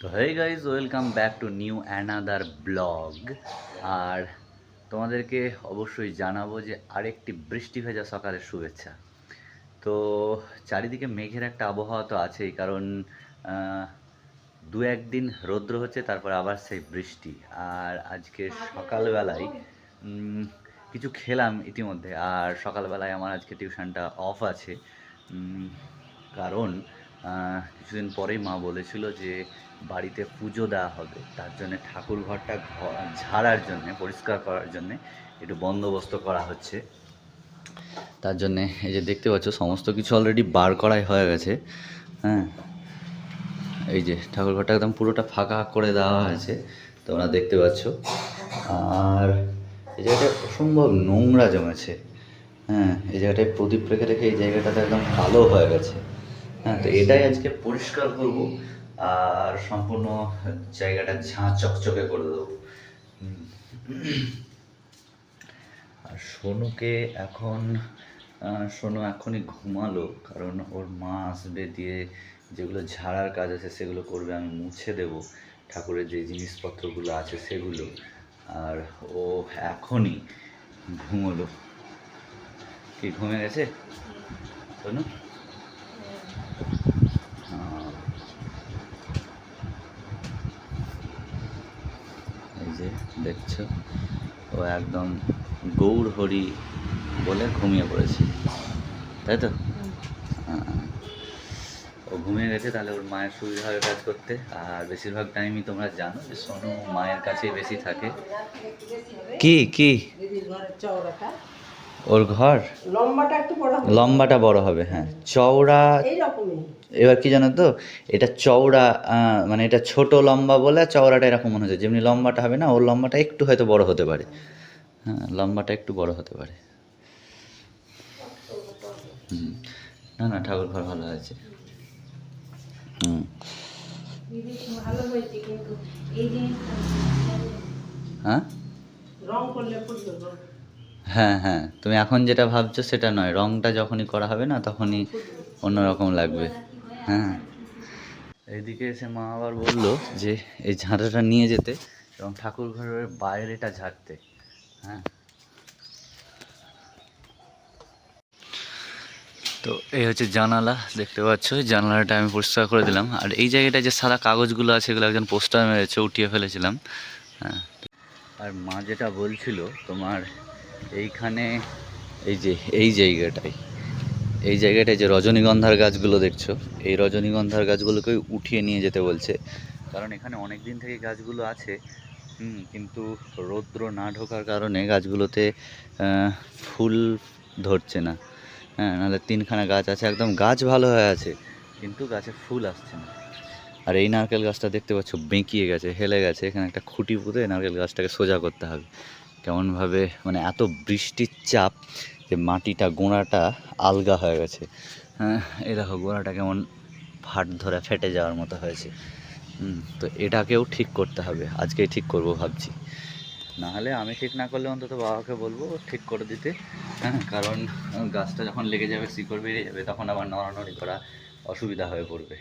তো hey guys welcome back to new another blog. আর তোমাদেরকে অবশ্যই জানাব যে আরেকটি বৃষ্টি ভেজা সকালের শুভেচ্ছা। তো চারিদিকে মেঘের একটা আবহাওয়া তো আছেই, কারণ দু একদিন রৌদ্র হচ্ছে, তারপর আবার সেই বৃষ্টি। আর আজকে সকালবেলায় কিছু খেলাম ইতিমধ্যে, আর সকালবেলায় আমার আজকে টিউশনটা অফ আছে। কারণ কিছুদিন পরেই মা বলেছিল যে বাড়িতে পুজো দেওয়া হবে। তার জন্য ঠাকুর ঘরটা ঝাড়ার জন্য, পরিষ্কার করার জন্যে একটু বন্দোবস্ত করা হচ্ছে। তার জন্যে এই যে দেখতে পাচ্ছ, সমস্ত কিছু অলরেডি বার করাই হয়ে গেছে। হ্যাঁ। এই যে ঠাকুর ঘরটা একদম পুরোটা ফাঁকা করে দেওয়া হয়েছে, তোমরা দেখতে পাচ্ছ। আর এই জায়গাটা অসম্ভব নোংরা জমেছে। হ্যাঁ এই জায়গাটায় প্রদীপ রেখে রেখে এই জায়গাটাতে একদম কালো হয়ে গেছে। হ্যাঁ তো এটাই আজকে পরিষ্কার করব আর সম্পূর্ণ জায়গাটা ঝাঁ চকচকে করে দেবো। আর সোনুকে এখন সোনু এখনই ঘুমালো কারণ ওর মা আসবে দিয়ে যেগুলো ঝাড়ার কাজ আছে সেগুলো করবে আমি মুছে দেব। ঠাকুরের যে জিনিসপত্রগুলো আছে সেগুলো। আর ও এখনই ঘুমোলো। কি ঘুমে গেছে? সোনু? এই যে দেখছ ও একদম গৌর হরি বলে ঘুমিয়ে পড়েছে তাই তো। ও ঘুমিয়ে গেছে তাহলে ওর মায়ের সুবিধা হবে কাজ করতে আর বেশিরভাগ টাইমই তোমরা জানো যে সোনু মায়ের কাছেই বেশি থাকে। কি কি? চওড়াটা। ওর ঘর? লম্বাটা একটু বড় হবে। লম্বাটা বড় হবে হ্যাঁ। চওড়া এবার কি জানো তো এটা চওড়া মানে এটা ছোট লম্বা বলে চওড়াটা এরকম মনে হচ্ছে। যেমনি লম্বাটা হবে না ওর লম্বাটা একটু হয়তো বড় হতে পারে। হ্যাঁ লম্বাটা একটু বড় হতে পারে। হুম। না না ঠাকুর ঘর ভালো আছে হুম। ভালো হয়েছে কিন্তু। এই হ্যাঁ? রং করলে। হ্যাঁ হ্যাঁ। তুমি এখন যেটা ভাবছ সেটা নয়। রংটা যখনই করা হবে না, তখনই অন্যরকম লাগবে। হ্যাঁ। এইদিকে এসে মা আবার বলল যে, এই ঝাঁটাটা নিয়ে যেতে এবং ঠাকুর ঘরের বাইরেটা ঝাড়তে। হ্যাঁ। তো এই হচ্ছে জানালা, দেখতে পাচ্ছ? জানালাটা আমি পরিষ্কার করে দিলাম। আর এই জায়গাটায় যে সাদা কাগজগুলো আছে, এগুলো একজন পোস্টার মেরেছে, উঠিয়ে ফেলেছিলাম। হ্যাঁ। আর মা যেটা বলছিল, তোমার এইখানে এই যে, এই জায়গাটায় এই জায়গাটায় যে রজনীগন্ধার গাছগুলো দেখছ, এই রজনীগন্ধার গাছগুলোকে উঠিয়ে নিয়ে যেতে বলছে। কারণ এখানে অনেক দিন থেকে গাছগুলো আছে কিন্তু রৌদ্র না ঢোকার কারণে গাছগুলোতে ফুল ধরছে না। হ্যাঁ নাহলে তিনখানা গাছ আছে, একদম গাছ ভালো হয়ে আছে, কিন্তু গাছে ফুল আসছে না। আর এই নারকেল গাছটা দেখতে পাচ্ছ, বেঁকিয়ে গেছে, হেলে গেছে। এখানে একটা খুঁটি পুঁতে নারকেল গাছটাকে সোজা করতে হবে। কেমনভাবে মানে এত বৃষ্টির চাপ যে মাটিটা, গোড়াটা আলগা হয়ে গেছে। হ্যাঁ এই দেখো গোড়াটা কেমন ফাট ধরে ফেটে যাওয়ার মতো হয়েছে। তো এটাকেও ঠিক করতে হবে। আজকেই ঠিক করব ভাবছি। নাহলে আমি ঠিক না করলে অন্তত বাবাকে বলব ঠিক করে দিতে। হ্যাঁ কারণ গাছটা যখন লেগে যাবে, শিকড় বেরিয়ে যাবে, তখন আবার নড়ানড়ি করা অসুবিধা হয়ে পড়বে।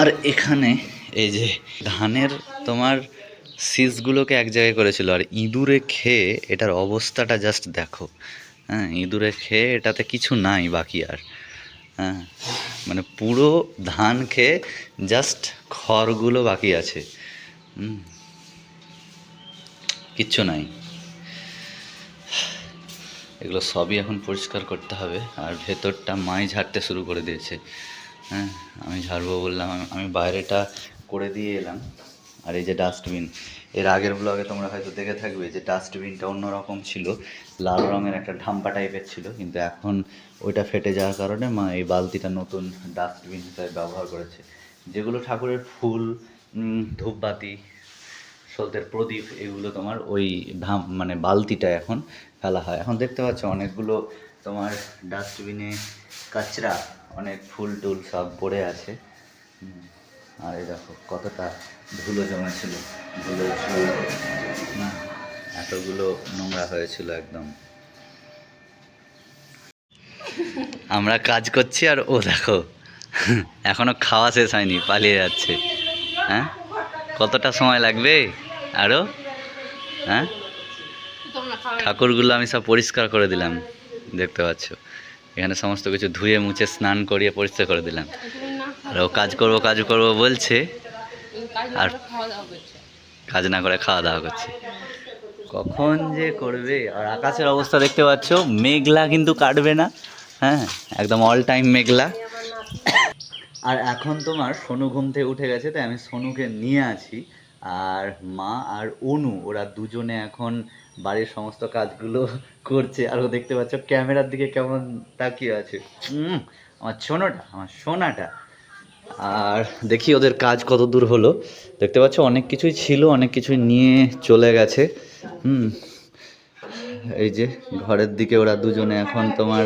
আর এখানে এই যে ধানের তোমার সিজগুলোকে এক জায়গায় করেছিল, আর ইঁদুরে খেয়ে এটার অবস্থাটা জাস্ট দেখো। হ্যাঁ ইঁদুরে খেয়ে এটাতে কিছু নাই বাকি আর। হ্যাঁ মানে পুরো ধান খেয়ে জাস্ট খড়গুলো বাকি আছে। কিচ্ছু নাই। এগুলো সবই এখন পরিষ্কার করতে হবে, আর ভেতরটা মাই ঝাড়তে শুরু করে দিয়েছে। হ্যাঁ আমি ঝাড়বো বললাম আমি- আমি বাইরেটা করে দিয়ে এলাম। আর এই যে ডাস্টবিন, এর আগের ব্লগে তোমরা হয়তো দেখে থাকবে যে ডাস্টবিনটা অন্যরকম ছিল, লাল রঙের একটা ঢাম্পা টাইপের ছিল, কিন্তু এখন ওইটা ফেটে যাওয়ার কারণে মা এই বালতিটা নতুন ডাস্টবিন হিসাবে ব্যবহার করেছে। যেগুলো ঠাকুরের ফুল ধূপবাতি সলতের প্রদীপ, এগুলো তোমার ওই ধাম মানে বালতিটা এখন ফেলা হয়। এখন দেখতে পাচ্ছ অনেকগুলো তোমার ডাস্টবিনে কাচরা, অনেক ফুল টুল সব পড়ে আছে। আর এই দেখো কতটা ধুলো জমেছিল ধুলো চুল হুম, এতগুলো নোংরা হয়েছিল একদম। আমরা কাজ করছি আর ও দেখো এখনও খাওয়া শেষ হয়নি পালিয়ে যাচ্ছে। হ্যাঁ? কতটা সময় লাগবে? আরও হ্যাঁ? ঠাকুরগুলো আমি সব পরিষ্কার করে দিলাম দেখতে পাচ্ছ। এখানে সমস্ত কিছু ধুয়ে মুছে স্নান করিয়ে পরিষ্কার করে দিলাম। আর ও কাজ করব কাজ করব বলছে। আর কাজ না করে খাওয়া দাওয়া করছে। কখন যে করবে আর আকাশের অবস্থা দেখতে পাচ্ছ, মেঘলা কিন্তু কাটবে না। হ্যাঁ একদম অল টাইম মেঘলা। আর এখন তোমার সোনু ঘুম থেকে উঠে গেছে, তাই আমি সোনুকে নিয়ে আছি। আর মা আর অনু, ওরা দুজনে এখন বাড়ির সমস্ত কাজগুলো করছে। আর ও দেখতে পাচ্ছ, ক্যামেরার দিকে কেমন তাকিয়ে আছে। আমার সোনাটা আমার সোনাটা। আর দেখি ওদের কাজ কত দূর হলো। দেখতে পাচ্ছ, অনেক কিছুই ছিল, অনেক কিছুই নিয়ে চলে গেছে। হুম, এই যে ঘরের দিকে ওরা দুজনে এখন তোমার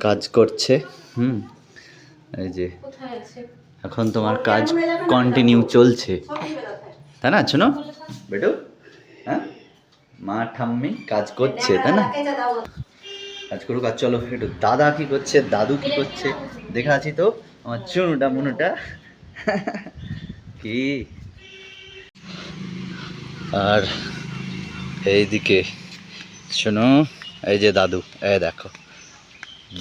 কাজ করছে। হুম, এই যে এখন তোমার কাজ কন্টিনিউ চলছে। তাই না, শোনো? বেটু হ্যাঁ? মা, ঠাম্মি কাজ করছে, তাই না? কাজ করুক আর চলো একটু দাদা কি করছে, দাদু কি করছে? দেখা আছি তো আমার চুনুটা, মুনুটা। কি? আর এইদিকে, শোনো, এই যে দাদু এ দেখো।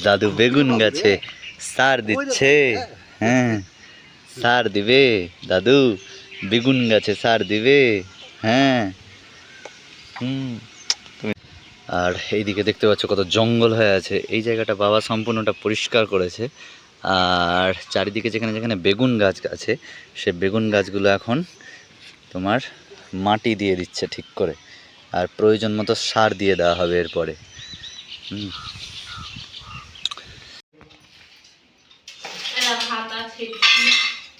দাদু বেগুন গাছে সার দিচ্ছে। হ্যাঁ সার দিবে। দাদু, বেগুন গাছে সার দিবে। হ্যাঁ। হুম। আর এইদিকে দেখতে পাচ্ছ কত জঙ্গল হয়ে আছে। এই জায়গাটা বাবা সম্পূর্ণটা পরিষ্কার করেছে। আর চারিদিকে যেখানে যেখানে বেগুন গাছ আছে, সে বেগুন গাছগুলো এখন তোমার মাটি দিয়ে দিচ্ছে ঠিক করে। আর প্রয়োজন মতো সার দিয়ে দেওয়া হবে এরপরে।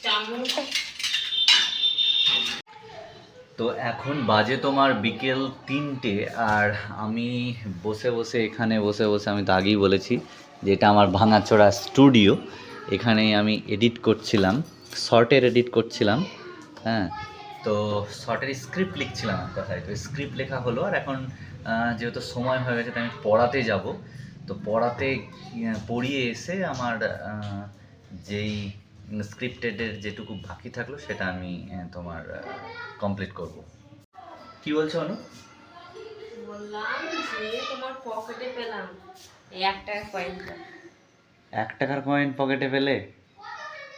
চামচ তো এখন বাজে তোমার বিকেল তিনটে, আর আমি বসে বসে এখানে বসে বসে আমি তো আগেই বলেছি যে এটা আমার ভাঙাচোরা স্টুডিও। এখানে আমি এডিট করছিলাম শর্টের এডিট করছিলাম হ্যাঁ। তো শর্টের স্ক্রিপ্ট লিখছিলাম এক কথায়। তো স্ক্রিপ্ট লেখা হলো, আর এখন যেহেতু সময় হয়ে গেছে, তাই আমি পড়াতে যাব। তো পড়াতে পড়িয়ে এসে আমার যেই স্ক্রিপ্টেডের যেটুকু বাকি থাকল সেটা আমি তোমার কমপ্লিট করব। কি বলছো অনু? বললাম যে তোমার পকেটে পেলাম। এক টাকা কয়েনটা এক টাকার কয়েন পকেটে পেলে?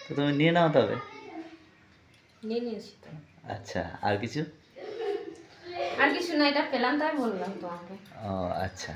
তো তুমি নিয়ে নাও তবে। নিয়ে নিয়েছি তো। আচ্ছা আর কিছু? আর কিছু না এটা পেলাম তাই বললাম তোমাকে। ও আচ্ছা।